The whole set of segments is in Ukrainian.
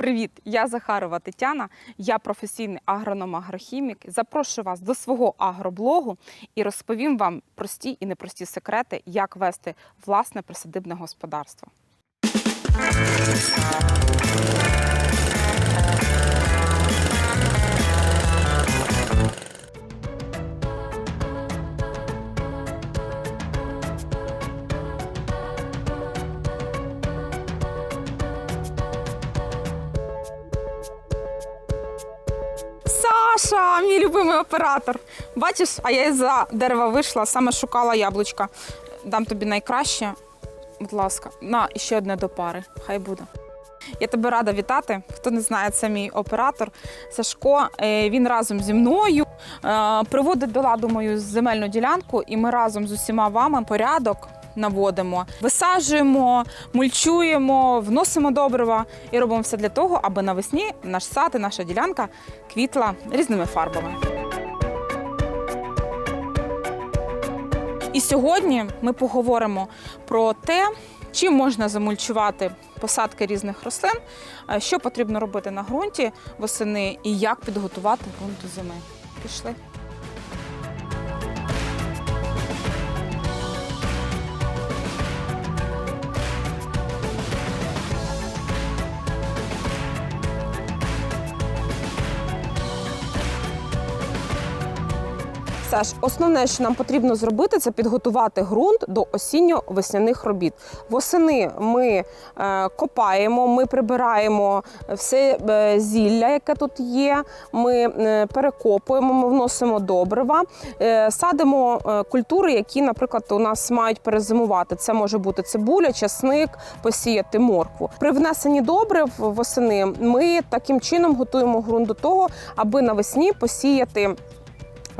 Привіт! Я Захарова Тетяна, я професійний агроном-агрохімік. Запрошую вас до свого агроблогу і розповім вам прості і непрості секрети, як вести власне присадибне господарство. Саша, мій любимий оператор. Бачиш, а я із-за дерева вийшла, саме шукала яблучка. Дам тобі найкраще. Будь ласка, на і ще одне до пари. Хай буде. Я тебе рада вітати. Хто не знає, це мій оператор Сашко. Е, Він разом зі мною е, приводить до ладу мою земельну ділянку, і ми разом з усіма вами порядок наводимо, висаджуємо, мульчуємо, вносимо добрива і робимо все для того, аби навесні наш сад і наша ділянка квітла різними фарбами. І сьогодні ми поговоримо про те, чим можна замульчувати посадки різних рослин, е, що потрібно робити на ґрунті восени і як підготувати ґрунт до зими. Пішли. Саш, основне, що нам потрібно зробити, це підготувати ґрунт до осінньо-весняних робіт. Восени ми е, копаємо, ми прибираємо все е, зілля, яке тут є. Ми е, перекопуємо, ми вносимо добрива, садимо культури, які, наприклад, у нас мають перезимувати. Це може бути цибуля, часник, посіяти моркву. При внесенні добрив восени ми таким чином готуємо ґрунт до того, аби навесні посіяти.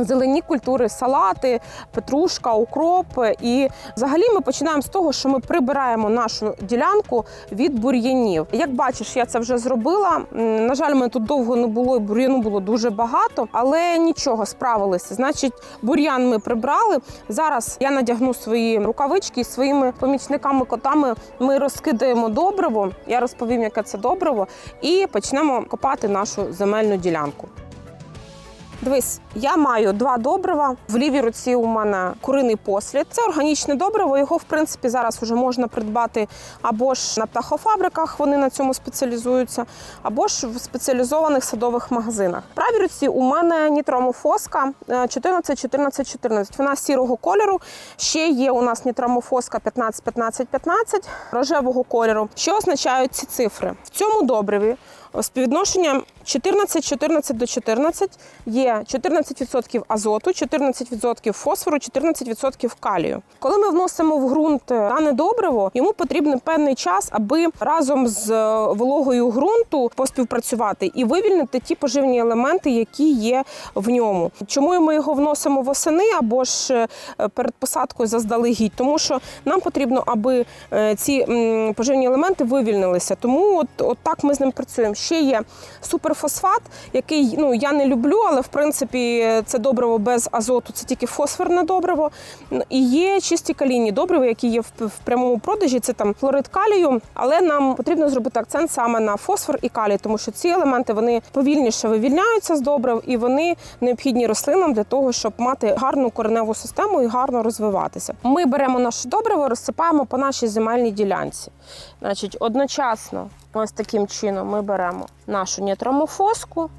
Зелені культури, салати, петрушка, укроп. І взагалі ми починаємо з того, що ми прибираємо нашу ділянку від бур'янів. Як бачиш, я це вже зробила. На жаль, мене тут довго не було, і бур'яну було дуже багато, але нічого, справилися. Значить, бур'ян ми прибрали. Зараз я надягну свої рукавички і своїми помічниками-котами ми розкидаємо добриво. Я розповім, яке це добриво, і почнемо копати нашу земельну ділянку. Дивись, я маю два добрива. В лівій руці у мене куриний послід. Це органічне добриво. Його, в принципі, зараз вже можна придбати або ж на птахофабриках, вони на цьому спеціалізуються, або ж в спеціалізованих садових магазинах. В правій руці у мене нітромофоска 14 14 14 Вона сірого кольору. Ще є у нас нітромофоска 15 15 15 рожевого кольору. Що означають ці цифри? В цьому добриві співвідношенням 14, 14 до 14 є 14% азоту, 14% фосфору, 14% калію. Коли ми вносимо в ґрунт дане добриво, йому потрібен певний час, аби разом з е, вологою ґрунту поспівпрацювати і вивільнити ті поживні елементи, які є в ньому. Чому ми його вносимо восени або ж е, перед посадкою заздалегідь? Тому що нам потрібно, аби е, ці поживні елементи вивільнилися. Тому от, от так ми з ним працюємо. Ще є суперфосфат, який ну я не люблю, але в принципі це добриво без азоту, це тільки фосфорне добриво. І є чисті калійні добрива, які є в, прямому продажі. Це там хлорид калію, але нам потрібно зробити акцент саме на фосфор і калій, тому що ці елементи вони повільніше вивільняються з добрив і вони необхідні рослинам для того, щоб мати гарну кореневу систему і гарно розвиватися. Ми беремо наше добриво, розсипаємо по нашій земельній ділянці. Значить, одночасно, ось таким чином, ми беремо нашу нітромофоску.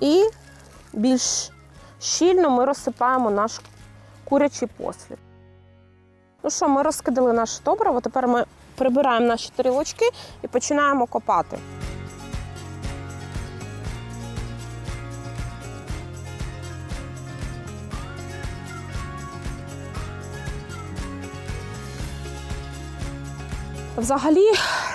І більш щільно ми розсипаємо наш курячий послід. Ну що, ми розкидали наше добриво, тепер ми прибираємо наші тарілочки і починаємо копати. Взагалі,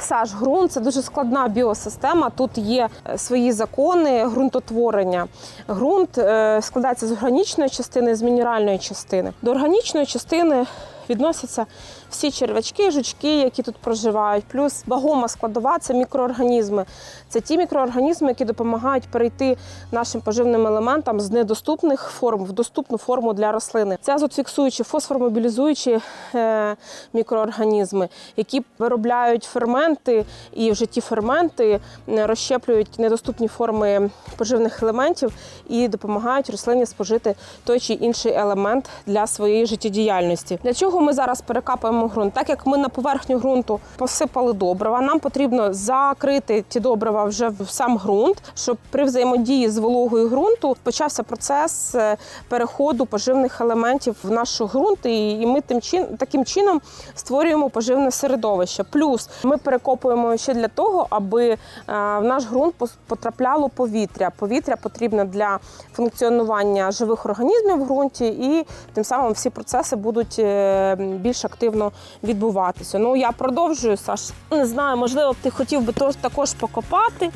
Саш, ґрунт це дуже складна біосистема. Тут є е, свої закони ґрунтотворення. Ґрунт е, складається з органічної частини, з мінеральної частини. До органічної частини відносяться всі черв'ячки, жучки, які тут проживають. Плюс вагома складова це мікроорганізми. Це ті мікроорганізми, які допомагають перейти нашим поживним елементам з недоступних форм в доступну форму для рослини. Це азотфіксуючі, фосформобілізуючі е, мікроорганізми, які виробляють ферменти, і вже ті ферменти розщеплюють недоступні форми поживних елементів і допомагають рослині спожити той чи інший елемент для своєї життєдіяльності. Для чого ми зараз перекапуємо ґрунт? Так як ми на поверхню ґрунту посипали добрива, нам потрібно закрити ті добрива вже в сам ґрунт, щоб при взаємодії з вологою ґрунту почався процес е, переходу поживних елементів в наш ґрунт, і і ми тим чин, таким чином створюємо поживне середовище. Плюс ми перекопуємо ще для того, аби е, в наш ґрунт потрапляло повітря. Повітря потрібне для функціонування живих організмів в ґрунті, і тим самим всі процеси будуть е, більш активно відбуватися. Ну я продовжую, Саш. Не знаю, можливо, ти хотів би також покопати.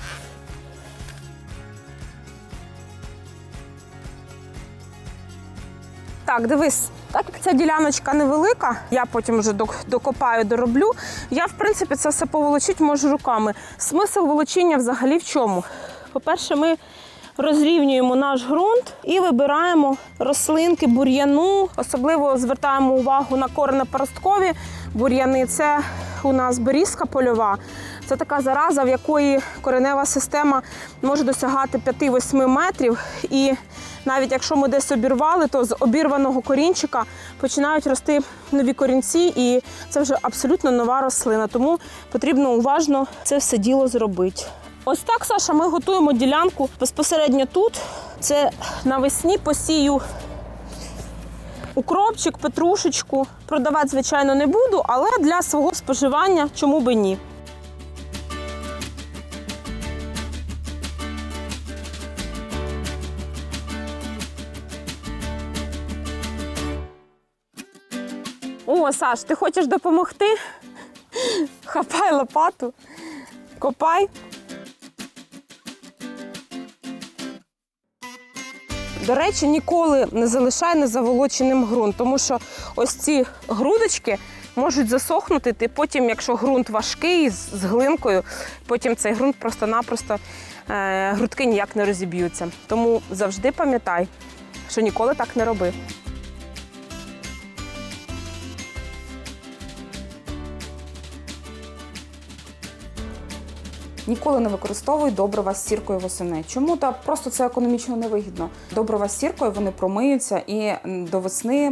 Так, дивись, так як ця діляночка невелика, я потім вже док- докопаю, дороблю. Я, в принципі, це все поволочити можу руками. Смисл волочіння взагалі в чому? По-перше, ми розрівнюємо наш ґрунт і вибираємо рослинки бур'яну. Особливо звертаємо увагу на коренепоросткові бур'яни. Це у нас берізка польова. Це така зараза, в якої коренева система може досягати 5-8 метрів. І навіть якщо ми десь обірвали, то з обірваного корінчика починають рости нові корінці, і це вже абсолютно нова рослина. Тому потрібно уважно це все діло зробити. Ось так, Саша, ми готуємо ділянку безпосередньо тут. Це навесні посію укропчик, петрушечку. Продавати, звичайно, не буду, але для свого споживання чому би ні. О, Саш, ти хочеш допомогти? Хапай лопату, копай. До речі, ніколи не залишай незаволоченим ґрунт, тому що ось ці грудочки можуть засохнути. Ти потім, якщо ґрунт важкий з глинкою, потім цей ґрунт просто-напросто е, грудки ніяк не розіб'ються. Тому завжди пам'ятай, що ніколи так не роби. Ніколи не використовуй добрива з сіркою восени. Чому? Та просто це економічно невигідно. Добрива з сіркою вони промиються і до весни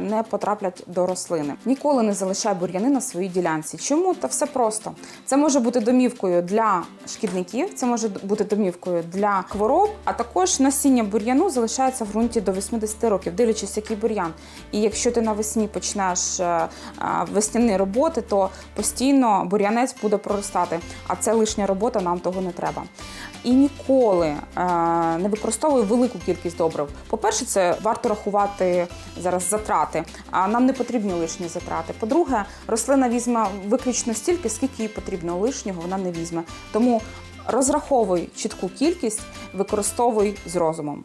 не потраплять до рослини. Ніколи не залишай бур'яни на своїй ділянці. Чому? Та все просто. Це може бути домівкою для шкідників, це може бути домівкою для хвороб, а також насіння бур'яну залишається в ґрунті до 80 років, дивлячись, який бур'ян. І якщо ти навесні почнеш е, е, весняні роботи, то постійно бур'янець буде проростати. А це лишня робота, нам того не треба. І ніколи е, не використовую велику кількість добрив. По-перше, це варто рахувати зараз затрати, а нам не потрібні лишні затрати. По-друге, рослина візьме виключно стільки, скільки їй потрібно лишнього, вона не візьме. Тому розраховуй чітку кількість, використовуй з розумом.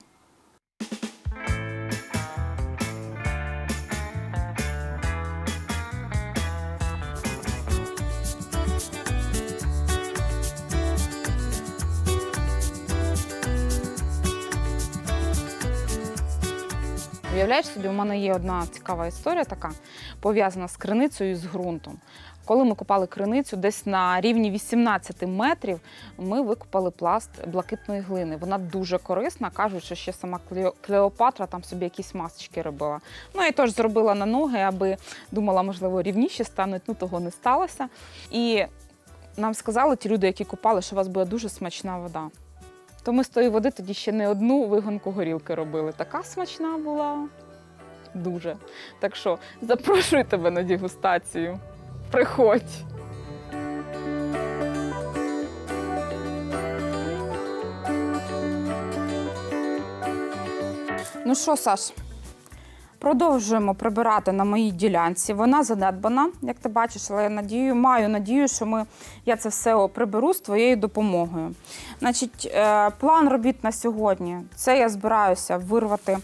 Уявляєш собі, у мене є одна цікава історія, така пов'язана з криницею і з ґрунтом. Коли ми копали криницю, десь на рівні 18 метрів ми викопали пласт блакитної глини. Вона дуже корисна. кажуть, що ще сама Клеопатра там собі якісь масочки робила. Ну я теж зробила на ноги, аби думала, можливо, рівніші стануть. Ну того не сталося. І нам сказали ті люди, які копали, що у вас буде дуже смачна вода. То ми з тої води тоді ще не одну вигонку горілки робили. Така смачна була. Дуже. Так що запрошую тебе на дегустацію. Приходь. Ну що, Саш, Продовжуємо прибирати на моїй ділянці. Вона занедбана, як ти бачиш, але я надію, маю надію, що ми, я це все приберу з твоєю допомогою. Значить, е, план робіт на сьогодні це я збираюся вирвати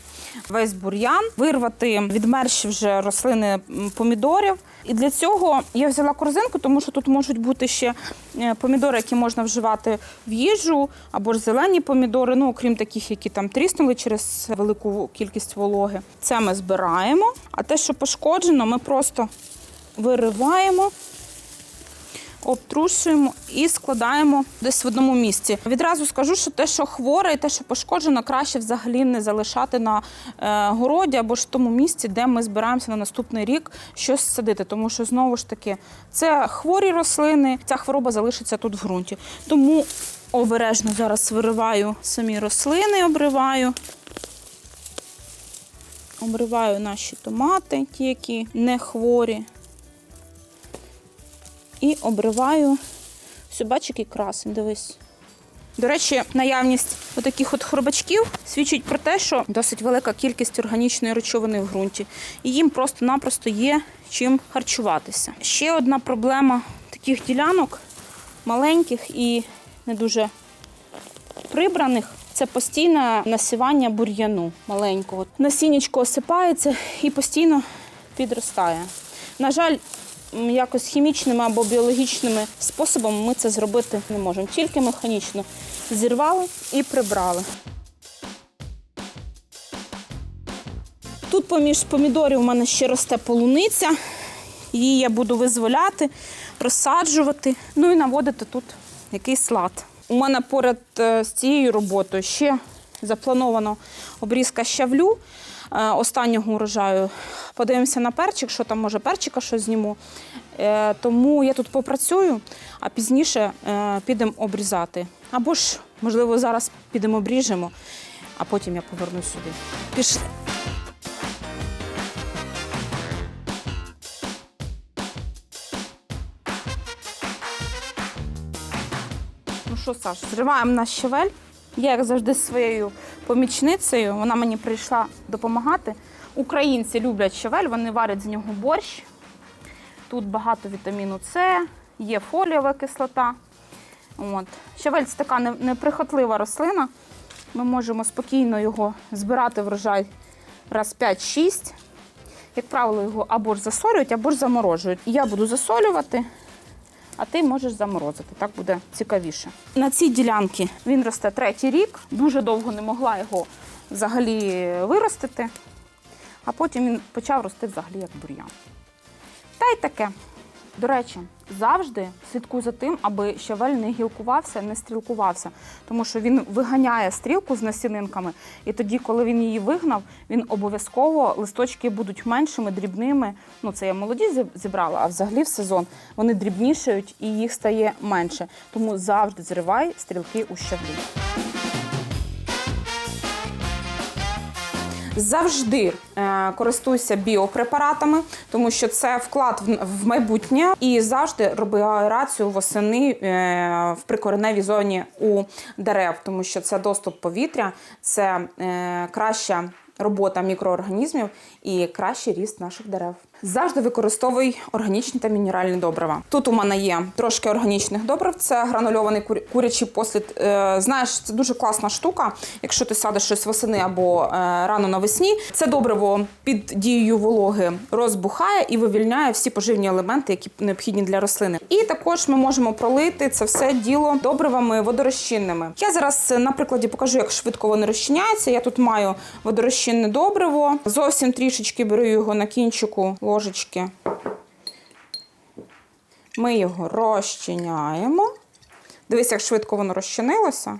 весь бур'ян, вирвати відмерші вже рослини помідорів. І для цього я взяла корзинку, тому що тут можуть бути ще е, помідори, які можна вживати в їжу, або ж зелені помідори, ну окрім таких, які там тріснули через велику кількість вологи. Це ми збираємо. А те, що пошкоджено, ми просто вириваємо. Обтрушуємо і складаємо десь в одному місці. Відразу скажу, що те, що хворе і те, що пошкоджено, краще взагалі не залишати на е, городі або ж в тому місці, де ми збираємося на наступний рік щось садити. Тому що знову ж таки це хворі рослини, ця хвороба залишиться тут в ґрунті. Тому обережно зараз вириваю самі рослини, обриваю. Обриваю наші томати, ті, які не хворі і обриваю. Все, бач, красень, дивись. До речі, наявність отаких от хробачків свідчить про те, що досить велика кількість органічної речовини в ґрунті. І їм просто-напросто є чим харчуватися. Ще одна проблема таких ділянок маленьких і не дуже прибраних. Це постійне насівання бур'яну маленького. Насіннячко осипається і постійно підростає. На жаль, якось хімічними або біологічними способами ми це зробити не можемо. Тільки механічно зірвали і прибрали. Тут поміж помідорів у мене ще росте полуниця. Її я буду визволяти, розсаджувати, ну і наводити тут якийсь лад. У мене поряд е, з цією роботою ще заплановано обрізка щавлю останнього урожаю. Подивимося на перчик, що там може перчика щось зніму. Е, Тому я тут попрацюю, а пізніше е, підемо обрізати. Або ж, можливо, зараз підемо обріжемо, а потім я повернусь сюди. Пішли. Ну що, Саш, зриваємо наш щавель. Я, як завжди, своєю помічницею. Вона мені прийшла допомагати. Українці люблять щавель, вони варять з нього борщ. Тут багато вітаміну С, є фолієва кислота. От. Щавель це така неприхотлива рослина. Ми можемо спокійно його збирати врожай раз 5-6. Як правило, його або ж засолюють, або ж заморожують. Я буду засолювати, а ти можеш заморозити. Так буде цікавіше. На цій ділянці він росте третій рік. Дуже довго не могла його взагалі виростити, а потім він почав рости взагалі як бур'ян. Та й таке. До речі, завжди слідкуй за тим, аби щавель не гілкувався, не стрілкувався, тому що він виганяє стрілку з насінинками, і тоді, коли він її вигнав, він обов'язково листочки будуть меншими, дрібними. Ну це я молоді зібрала, а взагалі в сезон вони дрібнішають і їх стає менше. Тому завжди зривай стрілки у щавлі. Завжди е, користуйся біопрепаратами, тому що це вклад в, майбутнє. І завжди роби аерацію восени е, в прикореневій зоні у дерев, тому що це доступ повітря, це е, краща робота мікроорганізмів і кращий ріст наших дерев. Завжди використовуй органічні та мінеральні добрива. Тут у мене є трошки органічних добрив. Це гранульований кур- курячий послід. Е, знаєш, це дуже класна штука. Якщо ти садиш щось восени або е, рано навесні, це добриво під дією вологи розбухає і вивільняє всі поживні елементи, які необхідні для рослини. І також ми можемо пролити це все діло добривами водорозчинними. Я зараз е, на прикладі покажу, як швидко вони розчиняються. Я тут маю водорозчинне добриво. Зовсім трішечки беру його на кінчику ложечки. Ми його розчиняємо. Дивись, як швидко воно розчинилося.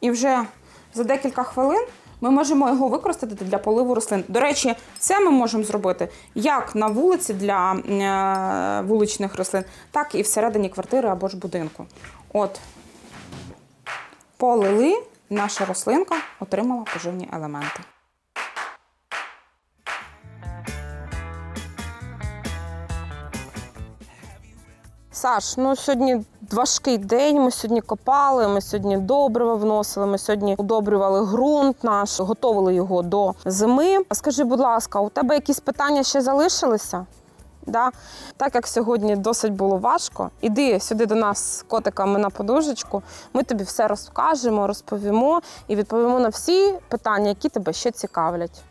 І вже за декілька хвилин ми можемо його використати для поливу рослин. До речі, це ми можемо зробити як на вулиці для е, вуличних рослин, так і всередині квартири або ж будинку. От, полили, наша рослинка отримала поживні елементи. Саш, ну сьогодні важкий день. Ми сьогодні копали, ми сьогодні добрива вносили, ми сьогодні удобрювали ґрунт наш, готували його до зими. Скажи, будь ласка, у тебе якісь питання ще залишилися? Да? Так як сьогодні досить було важко, іди сюди до нас з котиками на подушечку. Ми тобі все розкажемо, розповімо і відповімо на всі питання, які тебе ще цікавлять.